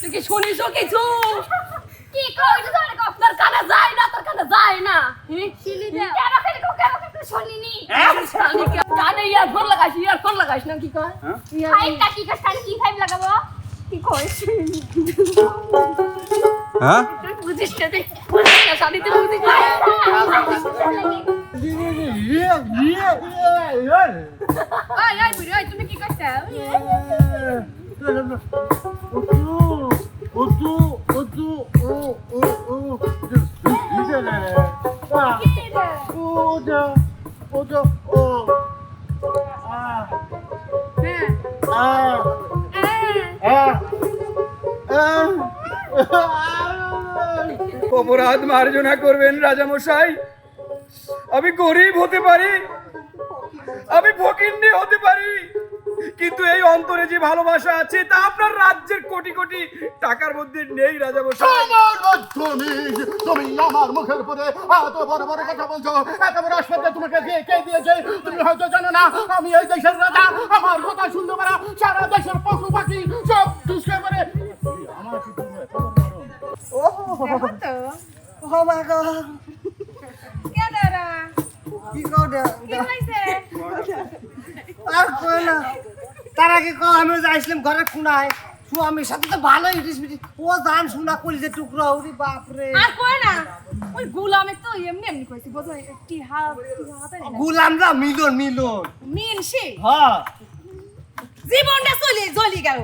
তুই কি শুনিস কিছু কি কই তো তোর কানে যায় না তোর কানে যায় না শিলি দে কেন খালি কো কেন খালি শুনিনি কানে লাগাইস ইয়ারফোন লাগাইস না কি কয় ফাইভ টা কি কাজ কি ফাইভ লাগাবো কি কইছ হ্যাঁ তুই বুঝিস না তুই বুঝিস না বুঝিস কি করছ অপরাধ মার্জনা করবেন রাজামশাই। আমি গরিব হতে পারি। আমি ফকিন্নি হতে পারি। কিন্তু এই অন্তরে যে ভালোবাসা আছে তা আপনার রাজ্যের কোটি কোটি টাকার মধ্যে নেই রাজামশাই আমার তুমি তুমি আমার মুখের উপরে এত বড় বড় কথা বলছো। এত বড় আসপত্তি তোমাকে দিয়ে কে দিয়েছে? তুমি হয়তো জানো না আমি এই দেশের রাজা। আমার কথা শুনতে পারা সারা দেশের পশু পাখি সব দুষ্কে কি এত বড় বড়? Oh my god. কি করে? আর কই না। তার আগে কো আমি যাইছিলাম ঘরে খুনায় স্বামীর সাথে তো ভালোই ইটিস পিটিস ও জান শোনা করি যে টুকরো উরি বাপরে। আর কই না ওই গুলামে তো এমনি এমনি কইছি বোঝো কি হাত হাতে গুলামরা মিলন মিলন। সে হ্যাঁ। জীবনটা চলি জ্বলি গেল।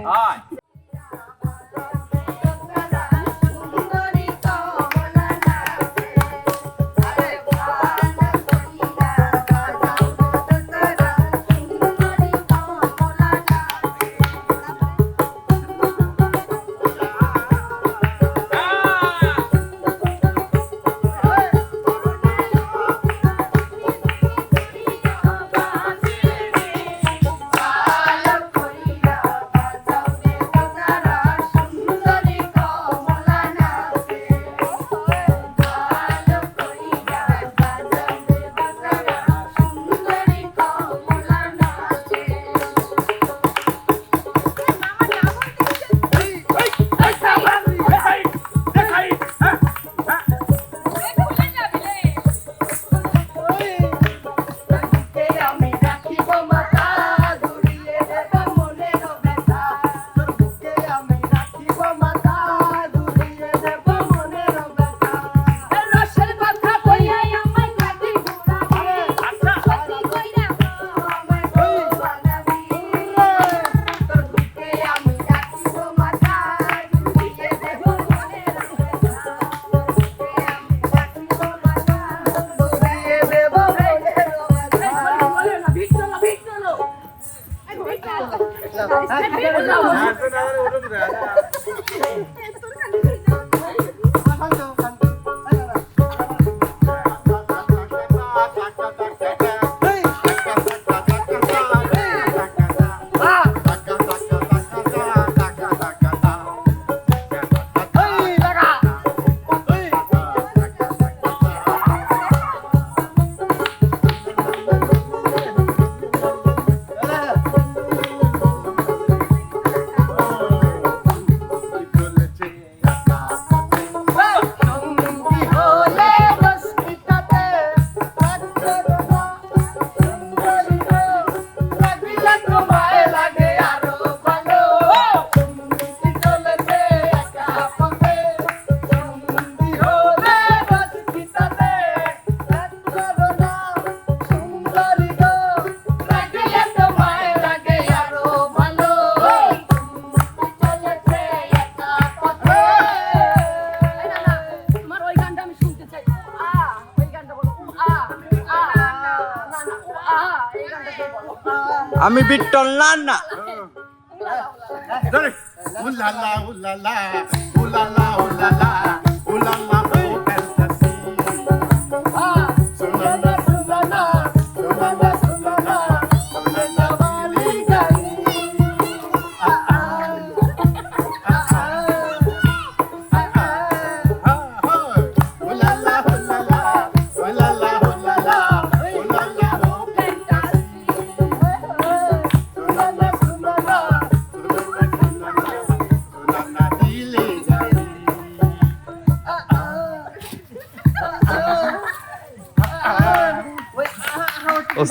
Saya. lana. Ooh la la, ooh la la, ooh la la, ooh la la.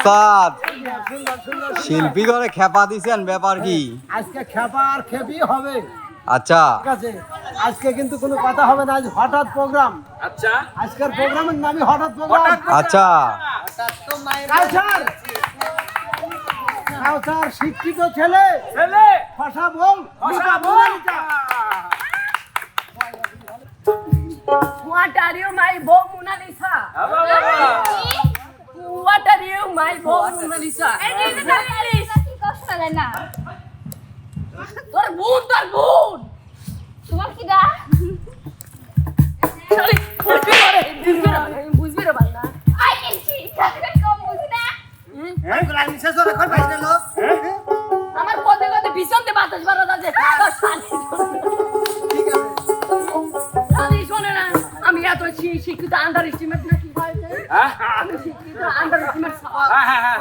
ওস্তাদ শিল্পী করে খেপা দিছেন ব্যাপার কি? আজকে খেপা আর খেপি হবে। আচ্ছা। ঠিক আছে আজকে কিন্তু কোনো কথা হবে না আজ হঠাৎ প্রোগ্রাম। আচ্ছা। আজকের প্রোগ্রামের নামই হঠাৎ প্রোগ্রাম। আচ্ছা। কালচার কালচার শিক্ষিত ছেলে। ছেলে! ভাষা বল। ভাষা বল! What are you, my bow Mona Lisa? what are you, my boss, Mona Lisa? এই যে এটা তোর বোন তোর বোন! তোমার কি দা সরি বুঝবি রে বুঝবি রে বুঝবি রে বান্দা। আই কিছি কাকে কম বুঝি না? হ্যাঁ গোলাম নিছে সর কর ভাই না হ্যাঁ? আমার পদে গতে ভীষণ দে বাতাস বাড়া দাজে ঠিক আছে। সরি শোনে না আমি এত শিক্ষিত আন্ডার এস্টিমেট নাকি হয়? হ্যাঁ? হ্যাঁ, হ্যাঁ।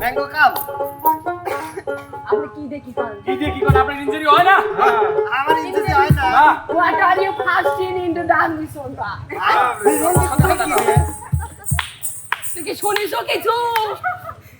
ম্যাঙ্গো কাপ আচ্ছা, আচ্ছা। আপনি কি দেখি কি দেখি কোন আপনার ইনজুরি হয় না? শুনিস কিছু?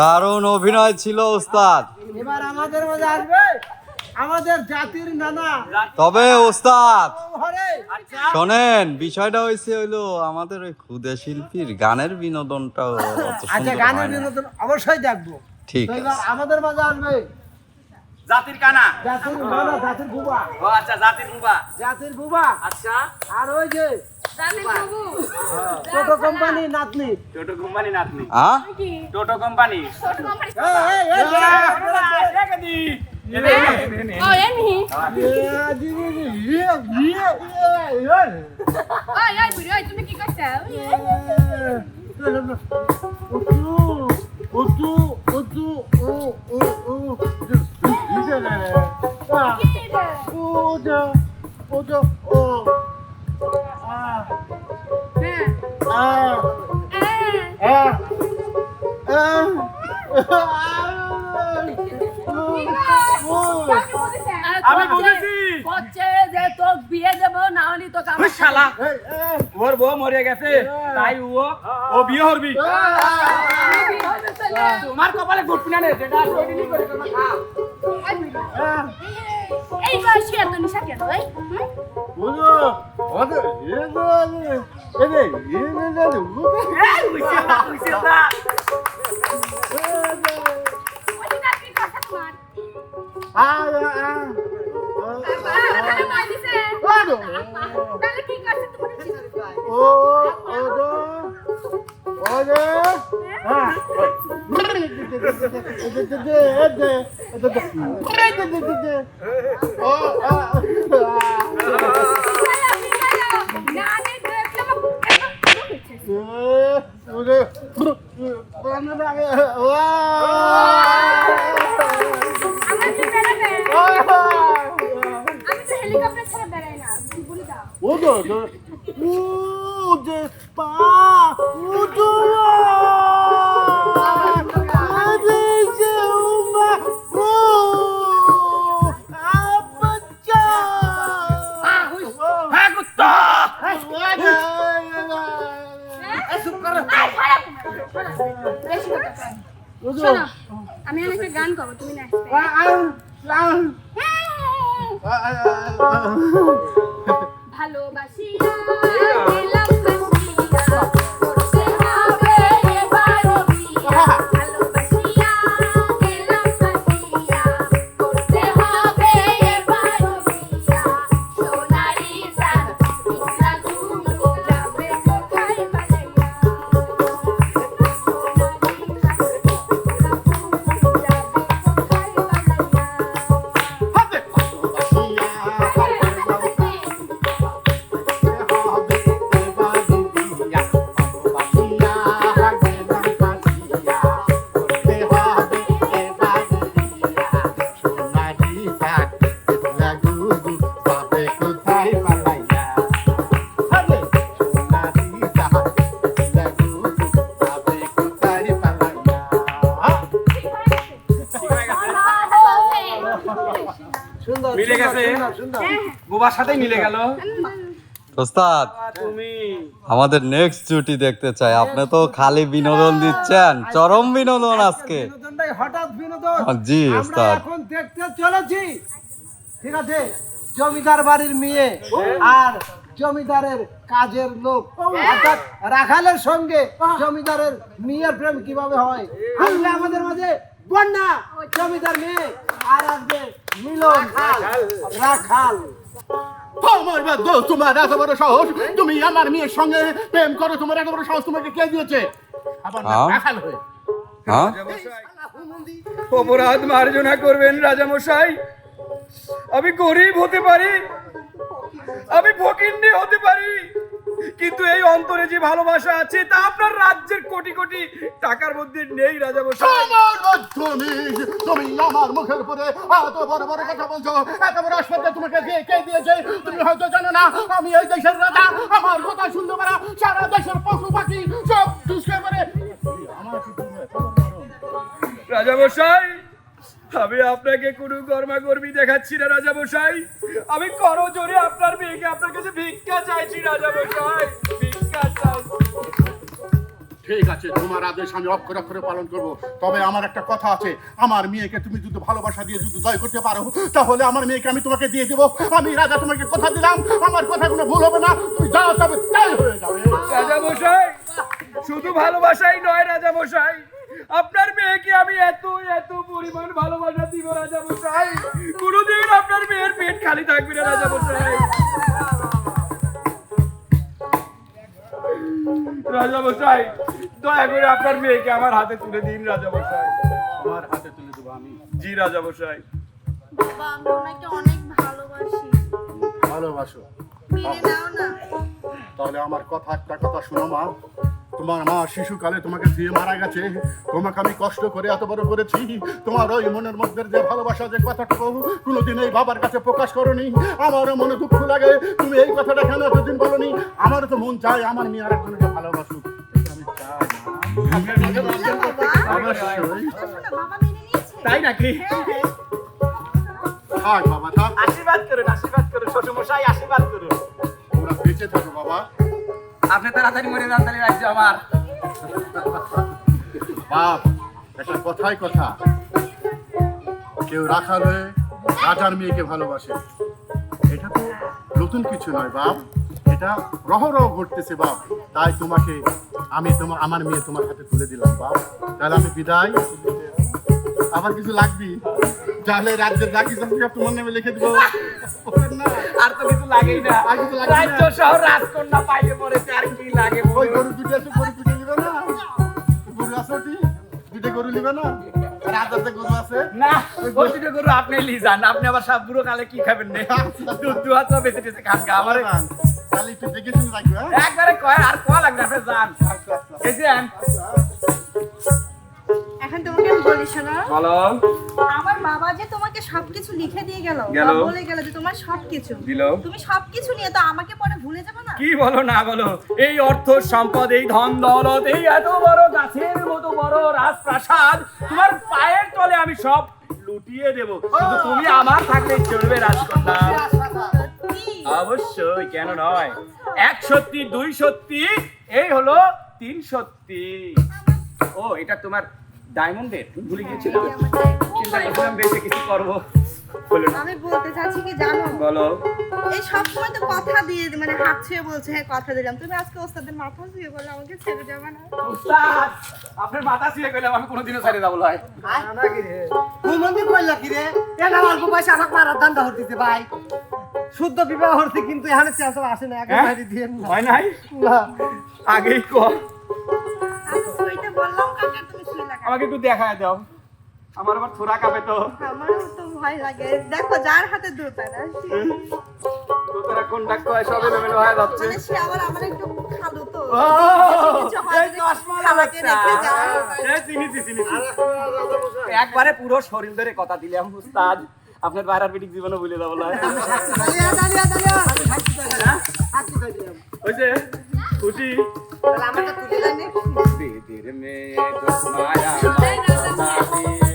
দারুণ অভিনয় ছিল ওস্তাদ। এবার আমাদের মাঝে আসবে আমাদের জাতির নানা। তবে ওস্তাদ শোনেন বিষয়টা হয়েছে হইল আমাদের ওই ক্ষুদে শিল্পীর গানের বিনোদনটাও অত আচ্ছা গানের বিনোদন অবশ্যই দেখব। ঠিক আছে। আমাদের মাঝে আসবে জাতির কানা। জাতির নানা জাতির বুবা। ও আচ্ছা জাতির বুবা। জাতির বুবা। আচ্ছা। আর ওই যে। টোটো কোম্পানি নাতনি টোটো কোম্পানি নাতনি হ্যাঁ টোটো কোম্পানি ছোট কোম্পানি এই, এই, এই, ও, এমনি। ওই, ওই, বুড়ি, তুমি কি করছ? হরবি তোমার কপালে ঘটনা নেই যেটা আছে ওইদিনই আচ্ছা। এই বয়সে এত নিশা কেন 对。সাথেই মিলে গেল। ওস্তাদ আমাদের নেক্সট জুটি দেখতে চাই। আপনি তো খালি বিনোদন দিচ্ছেন। চরম বিনোদন আজকে। হঠাৎ বিনোদন। জি ওস্তাদ। এখন দেখতে চলেছি। ঠিক আছে? জমিদার বাড়ির মেয়ে আর জমিদারের কাজের লোক। অর্থাৎ রাখালের সঙ্গে জমিদারের মেয়ের প্রেম কীভাবে হয়? আসলে আমাদের মাঝে বন্যা। জমিদার মেয়ে। আর আসবে মিলন। রাখাল। তোমার বাদ দাও, তোমার এত বড় সাহস। তুমি আমার মেয়ের সঙ্গে প্রেম করো তোমার এত বড় সাহস তোমাকে কে দিয়েছে? আবার? রাখাল হয়ে। হ্যাঁ? অপরাধ মার্জনা করবেন রাজা মশাই আমি গরিব হতে পারি। আমি ফকিন্নি হতে পারি। কিন্তু এই অন্তরে যে ভালোবাসা আছে তা আপনার রাজ্যের কোটি কোটি টাকার মধ্যে নেই রাজামশাই আমার তুমি তুমি আমার মুখের উপরে এত বড় বড় কথা বলছো। এত বড় আসপত্তি তোমাকে কে কে দিয়েছে? তুমি হয়তো জানো না আমি এই দেশের রাজা। আমার কথা শুনতে পারা সারা দেশের পশু পাখি সব দুষ্কে করে আমার কি আমি আপনাকে কোনো কর্মা কর্মী দেখাচ্ছি না রাজামশাই। আমি করো জোরে আপনার মেয়েকে আপনার কাছে ভিক্ষা চাইছি রাজামশাই। ভিক্ষা চাইছি ঠিক আছে তোমার আদেশ আমি অক্ষরে অক্ষরে পালন করব। তবে আমার একটা কথা আছে আমার মেয়েকে তুমি যদি ভালোবাসা দিয়ে যদি জয় করতে পারো তাহলে আমার মেয়েকে আমি তোমাকে দিয়ে দেবো। আমি রাজা তোমাকে কথা দিলাম আমার কথা কোনো ভুল হবে না তুমি যা যাবে তাই হয়ে যাবে। রাজামশাই শুধু ভালোবাসাই নয় রাজামশাই। আপনার মেয়েকে আমি এত এত পরিমাণ ভালোবাসা দিব রাজামশাই কোনোদিন আপনার মেয়ের পেট খালি থাকবে না রাজামশাই রাজামশাই দয়া করে আপনার মেয়েকে আমার হাতে তুলে দিন রাজামশাই আমার হাতে তুলে দেবো আমি। জি রাজামশাই বাবা আমি ওনাকে অনেক ভালোবাসি। ভালোবাসো। মেনে নাও না। তাহলে আমার কথা একটা কথা শোনো মা। তোমার মা শিশুকালে তোমাকে দিয়ে মারা গেছে। তোমাকে আমি কষ্ট করে এত বড় করেছি। তোমার ওই মনের মধ্যে যে ভালোবাসা যে কথাটুকু কোনোদিন এই বাবার কাছে প্রকাশ করনি আমারও মনে দুঃখ লাগে। তুমি এই কথাটা কেন এতদিন বলনি? আমারও তো মন চায় আমার মেয়ে আর একজনকে ভালোবাসুক। আমি চাই তাই নাকি? থাক বাবা থাক। আশীর্বাদ করুন আশীর্বাদ করুন শ্বশুরমশাই আশীর্বাদ করুন। তোমরা বেঁচে থাকো বাবা। আপনি তাড়াতাড়ি মরে যান, তাহলে রাজ্য আমার। বাপ একটা কথাই কথা। কেউ রাখাল হয়ে রাজার মেয়েকে ভালোবাসে। এটা তো নতুন কিছু নয় বাপ। এটা রহরহ ঘটতেছে বাপ। তাই তোমাকে আমি তোমার আমার মেয়ে তোমার হাতে তুলে দিলাম বাপ। তাহলে আমি বিদায়। আবার কিছু লাগবি? তাহলে রাজ্যের রাখি সব তোমার নামে লিখে দেবো। আর তো কিছু লাগেই না। রাজ্য সহ রাজকন্যা পাইলে পরে আর কি লাগে ওই গরু দুটো আছে গরু দুটো দিবে না। ছটি দুটো গরু নিবে না। রাজাতে গরু আছে। না ওই দুটো গরু আপনি লি যান আপনি আবার সব বুড়ো কালে কি খাবেন নে দুধ দুয়া তো বেঁচে টেচে খান গা আমার তাহলে একটু দেখে শুনে রাখবে হ্যাঁ? একবারে কয় আর কোয়া লাগবে আপনি যান। এখন তোমাকে আমি বলি শোনো। বলো। আমার বাবা যে তোমাকে সবকিছু লিখে দিয়ে গেল গেল। বলে গেল যে তোমার সবকিছু। দিল। তুমি সবকিছু নিয়ে তো আমাকে পরে ভুলে যাবে না? কি বলো না বলো। এই অর্থ সম্পদ এই ধন দৌলত এই এত বড় গাছের মতো বড় রাজপ্রাসাদ তোমার পায়ের তলে আমি সব লুটিয়ে দেব। শুধু তুমি আমার থাকলে চলবে রাজকন্যা। অবশ্যই কেন নয়। এক সত্যি দুই সত্যি এই হলো তিন সত্যি। ও এটা তোমার ডায়মন্ডের ভুলে গিয়েছিলাম চিন্তা করছিলাম বেশি কিছু করব। আমি বলতে চাচ্ছি কি জানো? বলো। এই সব সময় তো কথা দিয়ে মানে হাত ছুঁয়ে বলছে হ্যাঁ কথা দিলাম। তুমি আজকে ওস্তাদের মাথা ছুঁয়ে বলে আমাকে ছেড়ে যাবে না। উস্তাদ আপনার মাথা ছুঁয়ে গেলাম আমি কোনোদিনও ছাড়িয়ে যাব লয় তুই মন্দির কইলা কি রে? এটা অল্প পয়সা আমাকে মারার হরতিছে ভাই। শুদ্ধ বিবাহ হরতি কিন্তু এখানে চেঁচা আসে না হ্যাঁ? একেবারে দিয়ে হয় নাই? না। আগেই কর। আমাকে একটু দেখায় দাও। আমার আবার থোড়া কাঁপে তো। আমারও তো ভয় লাগে। দেখো যার হাতে দোতারা তো তোরা কোন ডাক কয় সব এলোমেলো হয়ে যাচ্ছে। মানে সে আবার আমার একটু খালো তো। হয়। একবারে পুরো শরীর ধরে কথা দিলাম উস্তাদ। আপনার বাইরার পিটিক জীবনে ভুলে যাব দিলাম। ওই খুশি। তাহলে আমারটা তুলে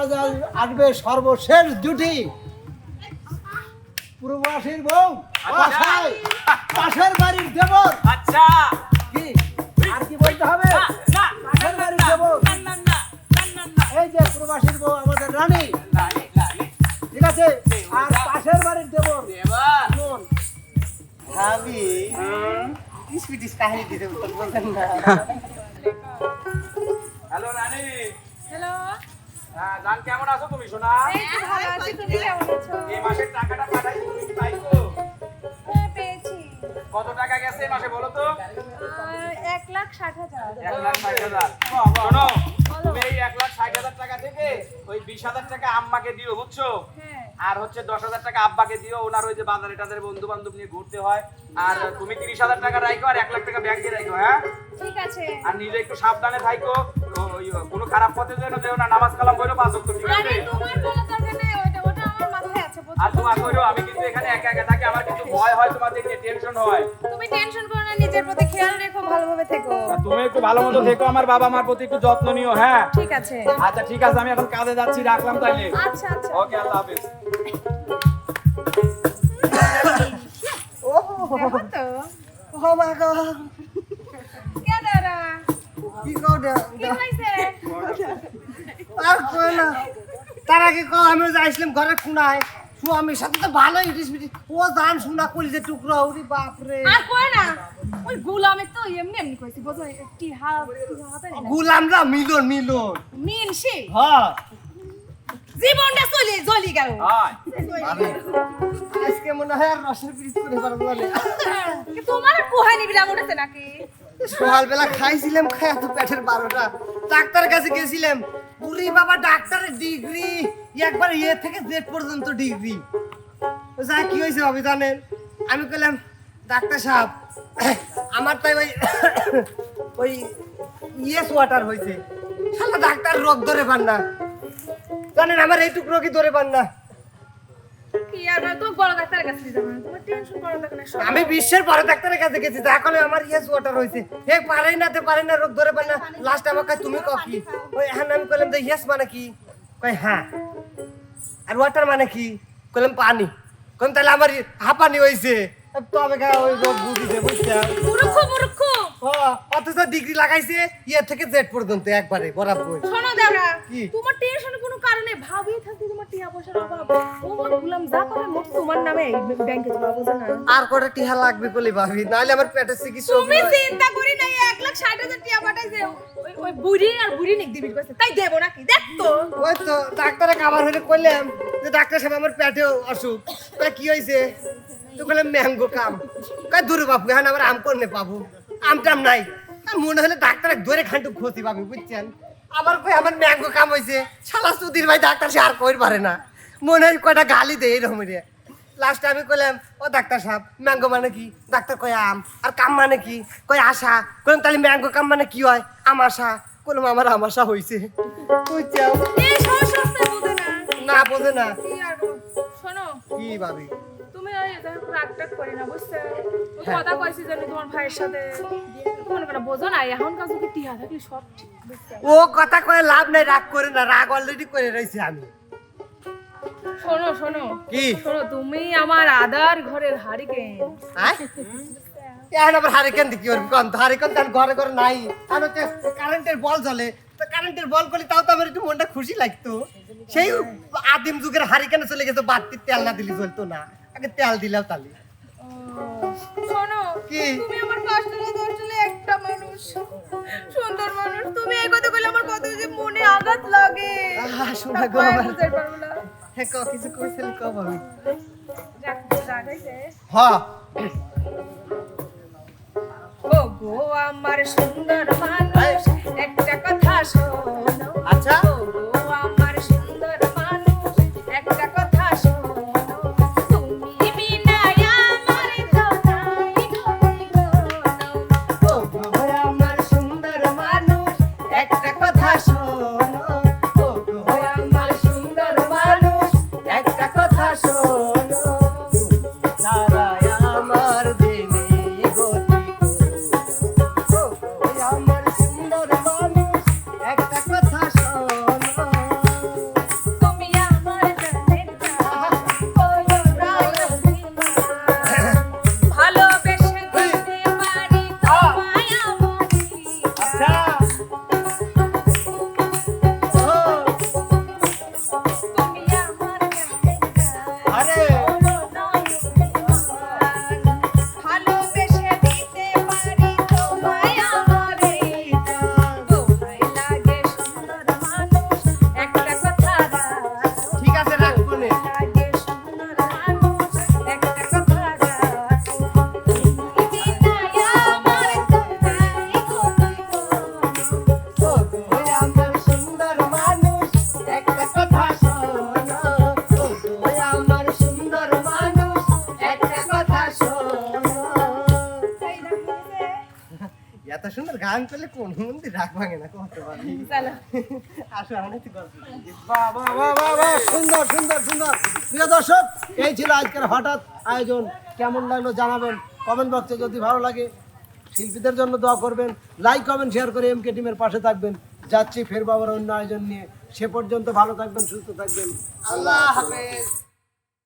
আমাদের আসবে সর্বশেষ জুটি। পূর্ববাসীর বউ পাশের বাড়ির দেবর। আচ্ছা। কি? আর কি বলতে হবে? পাশের বাড়ির দেবর। না। এই যে প্রবাসীর বউ আমাদের রানী। ঠিক আছে? আর পাশের বাড়ির দেবর। মন ভাবি। স্পিটিস কাহিনী দিতে না। হ্যালো রানী। হ্যালো। হ্যাঁ জান কেমন আছো তুমি সোনা? এই তো ভালো আছি তুমি কেমন আছো? এই মাসের টাকাটা পাঠাইছো তুমি কি পাইছো? হ্যাঁ, পেয়েছি। কত টাকা গেছে এই মাসে বলো তো? এক লাখ ষাট হাজার। এক লাখ ষাট হাজার। শোনো তুমি এই এক লাখ ষাট হাজার টাকা থেকে ওই বিশ হাজার টাকা আম্মাকে দিও বুঝছ? হ্যাঁ। আর হচ্ছে দশ হাজার টাকা আব্বাকে দিও ওনার ওই যে বাজারে টাজারে বন্ধু বান্ধব নিয়ে ঘুরতে হয়। আর তুমি তিরিশ হাজার টাকা রাখো আর এক লাখ টাকা ব্যাংকে রাখো হ্যাঁ? ঠিক আছে। আর নিজে একটু সাবধানে থাকো কোনো খারাপ পথে যেন যেও না নামাজ কালাম করো পাঁচ অক্ট ঠিক আছে? আর তোমার কইরো আমি কিন্তু এখানে একা একা থাকি আমার কিন্তু ভয় হয় তোমার দেখে টেনশন হয়। তুমি টেনশন করো নিজের প্রতি খেয়াল রেখো ভালোভাবে থেকো। আর তুমি একটু ভালো মতো দেখো আমার বাবা মার প্রতি একটু যত্ন নিও হ্যাঁ? ঠিক আছে। আচ্ছা ঠিক আছে আমি এখন কাজে যাচ্ছি রাখলাম তাইলে। আচ্ছা আচ্ছা। ওকে আল্লাহ হাফেজ। তো। ও মা গো। কে দাঁড়া কি কও দে কি আর কই না। তার আগে কও আমি যাইছিলাম ঘরের খুনায় স্বামীর সাথে তো ভালোই ইটিস পিটিস ও জান শোনা কলি যে টুকরো উরি বাপ রে আর কয় না ওই গুলামে তো এমনি এমনি কইছি বুঝো কি হাত গুলামরা মিলন মিলন। মিনসি? হ্যাঁ। জীবনটা চলে জ্বলি গেল। আজকে মনে হয় আর রসের পিরিচ করে পারব না তোমার কোহাই নিবি উঠেছে নাকি? সকালবেলা খাইছিলাম খাই তো পেটের বারোটা। ডাক্তারের কাছে গেছিলাম পুরি বাবা ডাক্তারের ডিগ্রি, একবার ইয়ে থেকে জেড পর্যন্ত ডিগ্রি। যা, কি হয়েছে ভাবি জানেন আমি কইলাম, ডাক্তার সাহেব, আমার তাই ওই ওই ইয়েস ওয়াটার হয়েছে। শালা ডাক্তার রোগ ধরে পান না। জানেন, আমার এইটুক রোগই ধরে পান না। আমি বিশ্বের বড় ডাক্তারের কাছে গেছি এখন আমার ইয়েস ওয়াটার হয়েছে। হে পারেই না তে পারে না রোগ ধরে পান না। লাস্ট আমাকে তুমি কও কি? ওই হ্যাঁ আমি ইয়েস মানে কি? কই হ্যাঁ। আর ওয়াটার মানে কি? কইলাম পানি। কইলাম তাহলে আমার হাঁপানি হয়েছে। তবে ওই রোগ বুঝিছে বুঝছে? মূর্খ মূর্খ। অথচ ডিগ্রি লাগাইছে ইয়ে থেকে জেড পর্যন্ত একবারে বরাবর। শোনো দাদা তোমার টেনশন কোনো কারণে ভাবি থাকতে তোমার টিয়া পয়সার অভাব। গুলাম যা পাবে মোট তোমার নামে ব্যাংকে জমা বোঝা না। আর কটা টিহা লাগবে বলে ভাবি নাহলে আমার পেটের চিকিৎসা তুমি চিন্তা করি নাই এক লাখ ষাট হাজার টিয়া পাঠাইছে। ওই ওই বুড়ি আর বুড়ি নিক দিবি কইছে তাই দেবো নাকি? দেখ তো। ওই তো ডাক্তারে খাবার হলে কইলাম যে ডাক্তার সাহেব আমার পেটে অসুখ। তা কি হয়েছে তো বললাম ম্যাঙ্গো কাম। কয় দূর বাপু হ্যাঁ আমার আম করনে পাবো। আম টাম নাই। মনে হলে ডাক্তার ধরে খান্টু ক্ষতি পাবি বুঝছেন? আবার কই আমার ম্যাঙ্গো কাম হয়েছে শালা সুধীর ভাই ডাক্তার সে আর কই পারে না। মনে হয় কয়টা গালি দেয় এরকম রে লাস্টে আমি কইলাম ও ডাক্তার সাহেব ম্যাঙ্গো মানে কি? ডাক্তার কয় আম। আর কাম মানে কি? কয় আশা। কইলাম তাহলে ম্যাঙ্গো কাম মানে কি হয়? আম আশা। কইলাম আমার আম আশা হয়েছে বুঝছেন? এই সমস্যা বোঝে না বোঝে না। শোনো। কি ভাবি? রাগ টাগ করি না বুঝছে? কথা কইছি জানি তোমার ভাইয়ের সাথে। মনে করে বোঝো না এখন কাজ কি টিহা থাকলে সব ঠিক ও কথা কয়ে লাভ নাই রাগ করে না রাগ অলরেডি করে আমি। শোনো শোনো। কি? শোনো তুমি আমার আদার ঘরের হারিকেন। এখন আবার হারিকেন দেখি ওর কন হারিকেন তার ঘরে ঘরে নাই। আর হচ্ছে কারেন্টের বল জ্বলে। তো কারেন্টের বল করলে তাও তো আমার একটু মনটা খুশি লাগতো। সেই আদিম যুগের হারিকেনে চলে গেছে বাড়তি তেল না দিলে চলতো না। আগে তেল দিলাম তাহলে। শোনো কি? তুমি আমার একটা মানুষ। সুন্দর মানুষ। তুমি এই কথা বলে আমার কত যে মনে আঘাত লাগে। শোনা গো হ্যাঁ ক কিছু কইছিল কব আমি। হ্যাঁ ও গো আমার সুন্দর মানুষ একটা কথা শোনো। আচ্ছা। এত সুন্দর কোন মন্দির রাগ ভাঙে না কত আসো আমি সুন্দর সুন্দর সুন্দর। প্রিয় দর্শক এই ছিল আজকের হঠাৎ আয়োজন। কেমন লাগল জানাবেন কমেন্ট বক্সে যদি ভালো লাগে। শিল্পীদের জন্য দোয়া করবেন। লাইক কমেন্ট শেয়ার করে এম এমকে টিমের পাশে থাকবেন। যাচ্ছি ফের বাবার অন্য আয়োজন নিয়ে। সে পর্যন্ত ভালো থাকবেন সুস্থ থাকবেন। আল্লাহ হাফেজ।